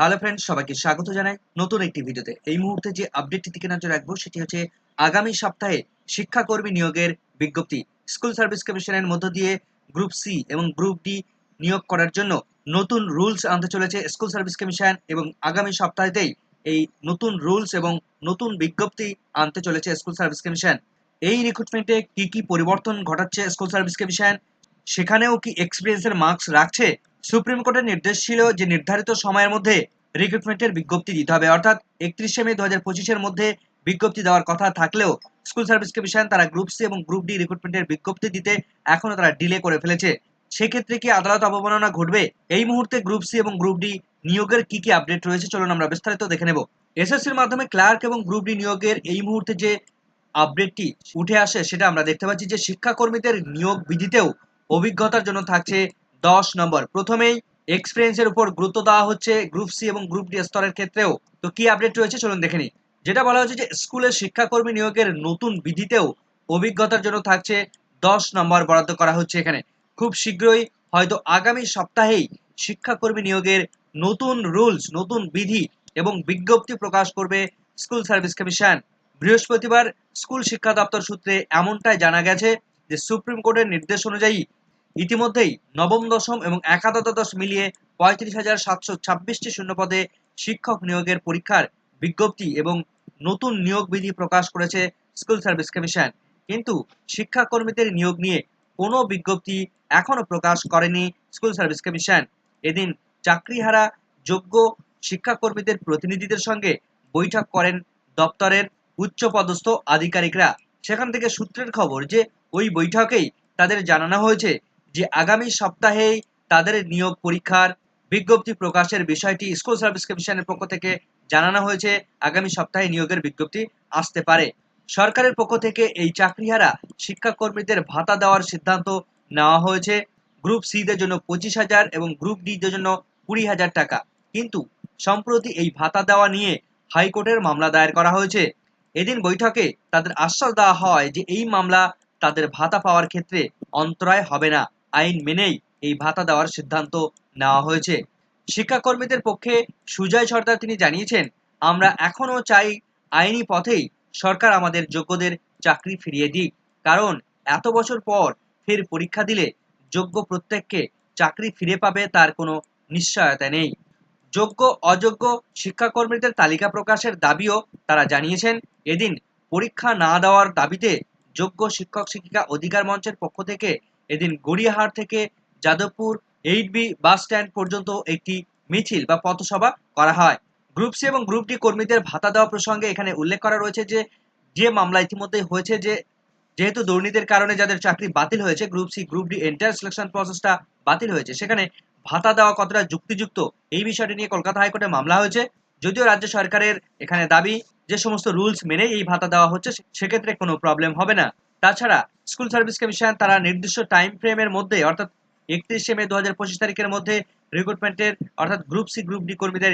Hello friends সবাইকে স্বাগত জানাই নতুন একটি ভিডিওতে। এই মুহূর্তে যে আপডেটটি থেকে নজর রাখব, সেটি হচ্ছে আগামী সপ্তাহে শিক্ষাকর্মী নিয়োগের বিজ্ঞপ্তি। স্কুল সার্ভিস কমিশনের মধ্য দিয়ে গ্রুপ সি এবং গ্রুপ ডি নিয়োগ করার জন্য নতুন রুলস আনতে চলেছে স্কুল সার্ভিস কমিশন এবং আগামী সপ্তাহেতেই এই নতুন রুলস এবং নতুন বিজ্ঞপ্তি আনতে চলেছে স্কুল সার্ভিস কমিশন এই রিক্রুটমেন্টে কি কি পরিবর্তন ঘটাচ্ছে স্কুল সার্ভিস কমিশন সেখানেও কি এক্সপিরিয়েন্সের মার্কস রাখছে? সুপ্রিম কোর্টের নির্দেশ ছিল যে নির্ধারিত সময়ের মধ্যে রিক্রুটমেন্টের বিজ্ঞপ্তি দিতে হবে। অর্থাৎ একত্রিশে মে দু হাজার পঁচিশের মধ্যে বিজ্ঞপ্তি দেওয়ার কথা থাকলেও স্কুল সার্ভিস কমিশন, তারা গ্রুপ সি এবং গ্রুপ ডি রিক্রুটমেন্টের বিজ্ঞপ্তি দিতে এখনও তারা ডিলে করে ফেলেছে। সেক্ষেত্রে কি আদালত অবমাননা ঘটবে? এই মুহূর্তে গ্রুপ সি এবং গ্রুপ ডি নিয়োগের কি কি আপডেট রয়েছে? চলুন আমরা বিস্তারিত দেখে নেব। এসএসসির মাধ্যমে ক্লার্ক এবং গ্রুপ ডি নিয়োগের এই মুহূর্তে যে আপডেটটি উঠে আসে, সেটা আমরা দেখতে পাচ্ছি যে শিক্ষাকর্মীদের নিয়োগ বিধিতেও অভিজ্ঞতার জন্য থাকছে দশ নম্বর। প্রথমেই এক্সপিরিয়েন্সের উপর গুরুত্ব দেওয়া হচ্ছে গ্রুপ সি এবং গ্রুপ ডি স্তরের ক্ষেত্রেও। তো কি আপডেট রয়েছে চলুন দেখে যেটা বলা হচ্ছে যে স্কুলের শিক্ষাকর্মী নিয়োগের নতুন বিধিতেও অভিজ্ঞতার জন্য থাকছে দশ নম্বর বরাদ্দ করা হচ্ছে এখানে। খুব শীঘ্রই হয়তো আগামী সপ্তাহেই শিক্ষাকর্মী নিয়োগের নতুন রুলস নতুন বিধি এবং বিজ্ঞপ্তি প্রকাশ করবে স্কুল সার্ভিস কমিশন বৃহস্পতিবার স্কুল শিক্ষা দপ্তর সূত্রে এমনটাই জানা গেছে যে সুপ্রিম কোর্টের নির্দেশ অনুযায়ী ইতিমধ্যেই নবম, দশম এবং একাদশ মিলিয়ে পঁয়ত্রিশ হাজার সাতশো ছাব্বিশটি শূন্যপদে শিক্ষক নিয়োগের পরীক্ষার বিজ্ঞপ্তি এবং নতুন নিয়োগ বিধি প্রকাশ করেছে স্কুল সার্ভিস কমিশন। কিন্তু শিক্ষাকর্মীদের নিয়োগ নিয়ে কোনো বিজ্ঞপ্তি এখনও প্রকাশ করেনি স্কুল সার্ভিস কমিশন। এদিন চাকরিহারা যোগ্য শিক্ষাকর্মীদের প্রতিনিধিদের সঙ্গে বৈঠক করেন দপ্তরের উচ্চপদস্থ আধিকারিকরা। সেখান থেকে সূত্রের খবর যে ওই বৈঠকেই তাদের জানানো হয়েছে যে আগামী সপ্তাহেই তাদের নিয়োগ পরীক্ষার বিজ্ঞপ্তি প্রকাশের বিষয়টি স্কুল সার্ভিস কমিশনের পক্ষ থেকে জানানো হয়েছে, আগামী সপ্তাহে নিয়োগের বিজ্ঞপ্তি আসতে পারে। সরকারের পক্ষ থেকে এই চাকরিহারা শিক্ষাকর্মীদের ভাতা দেওয়ার সিদ্ধান্ত নেওয়া হয়েছে। গ্রুপ সি দের জন্য পঁচিশ হাজার এবং গ্রুপ ডি দের জন্য কুড়ি হাজার টাকা। কিন্তু সম্প্রতি এই ভাতা দেওয়া নিয়ে হাইকোর্টের মামলা দায়ের করা হয়েছে। এদিন বৈঠকে তাদের আশ্বাস দেওয়া হয় যে এই মামলা তাদের ভাতা পাওয়ার ক্ষেত্রে অন্তরায় হবে না। আইন মেনেই এই ভাতা দেওয়ার সিদ্ধান্ত নেওয়া হয়েছে। শিক্ষাকর্মীদের পক্ষে সুজয় সর্দার তিনি জানিয়েছেন, আমরা এখনও চাই আইনি পথেই সরকার আমাদের যোগ্যদের চাকরি ফিরিয়ে দিক। কারণ এত বছর পর ফের পরীক্ষা দিলে যোগ্য প্রত্যেককে চাকরি ফিরে পাবে তার কোনো নিশ্চয়তা নেই। যোগ্য, অযোগ্য শিক্ষাকর্মীদের তালিকা প্রকাশের দাবিও তারা জানিয়েছেন। এদিন পরীক্ষা না দেওয়ার দাবিতে যোগ্য শিক্ষক শিক্ষিকা অধিকার মঞ্চের পক্ষ থেকে এদিন গড়িয়াহাট থেকে Jadavpur eight B bus stand পর্যন্ত একটি মিছিল বা পথসভা করা হয়। গ্রুপ সি এবং গ্রুপ ডি কর্মীদের ভাতা দেওয়া প্রসঙ্গে এখানে উল্লেখ করা রয়েছে যে যে মামলা ইতিমধ্যে হয়েছে যে, যেহেতু দুর্নীতির কারণে যাদের চাকরি বাতিল হয়েছে, group C, group D enter selection প্রসেসটা বাতিল হয়েছে। সেখানে ভাতা দেওয়া কতটা যুক্তিযুক্ত এই বিষয়টি নিয়ে কলকাতা হাইকোর্টে মামলা হয়েছে। যদিও রাজ্য সরকারের এখানে দাবি যে সমস্ত রুলস মেনে এই ভাতা দেওয়া হচ্ছে সেক্ষেত্রে কোনো প্রবলেম হবে না। তাছাড়া স্কুল সার্ভিস কমিশন তারা নির্দিষ্ট টাইম ফ্রেমের মধ্যে, অর্থাৎ একত্রিশে মে দু হাজার পঁচিশ তারিখের মধ্যে রিক্রুটমেন্টের অর্থাৎ গ্রুপ সি গ্রুপ ডি কর্মীদের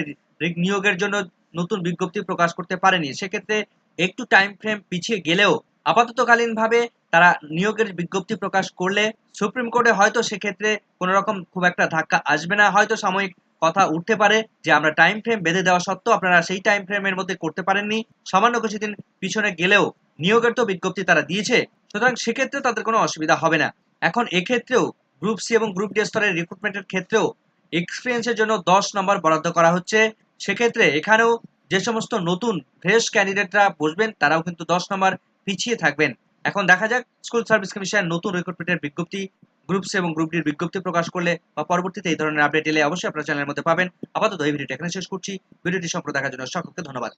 নিয়োগের জন্য নতুন বিজ্ঞপ্তি প্রকাশ করতে পারেনি। সেক্ষেত্রে একটু টাইম ফ্রেম পিছিয়ে গেলেও আপাততকালীনভাবে তারা নিয়োগের বিজ্ঞপ্তি প্রকাশ করলে সুপ্রিম কোর্টে হয়তো সেক্ষেত্রে কোনো রকম খুব একটা ধাক্কা আসবে না। হয়তো সাময়িক কথা উঠতে পারে যে আমরা টাইম ফ্রেম বেঁধে দেওয়া সত্ত্বেও আপনারা সেই টাইম ফ্রেমের মধ্যে করতে পারেননি। সামান্য কিছুদিন পিছনে গেলেও নিয়োগের তো বিজ্ঞপ্তি তারা দিয়েছে, সুতরাং সেক্ষেত্রে তাদের কোনো অসুবিধা হবে না। এখন এক্ষেত্রেও গ্রুপ সি এবং গ্রুপ ডি স্তরের রিক্রুটমেন্টের ক্ষেত্রেও এক্সপিরিয়েন্সের জন্য দশ নম্বর বরাদ্দ করা হচ্ছে। সেক্ষেত্রে এখানেও যে সমস্ত নতুন ফ্রেশ ক্যান্ডিডেটরা বসবেন, তারাও কিন্তু দশ নম্বর পিছিয়ে থাকবেন। এখন দেখা যাক স্কুল সার্ভিস কমিশন নতুন রিক্রুটমেন্টের বিজ্ঞপ্তি গ্রুপ সি এবং গ্রুপ ডির বিজ্ঞপ্তি প্রকাশ করলে বা পরবর্তীতে এই ধরনের আপডেট এলে অবশ্যই আপনার চ্যানেলের মধ্যে পাবেন। আপাতত এই ভিডিওটি এখানে শেষ করছি। ভিডিওটি সম্পর্কে দেখার জন্য সকলকে ধন্যবাদ।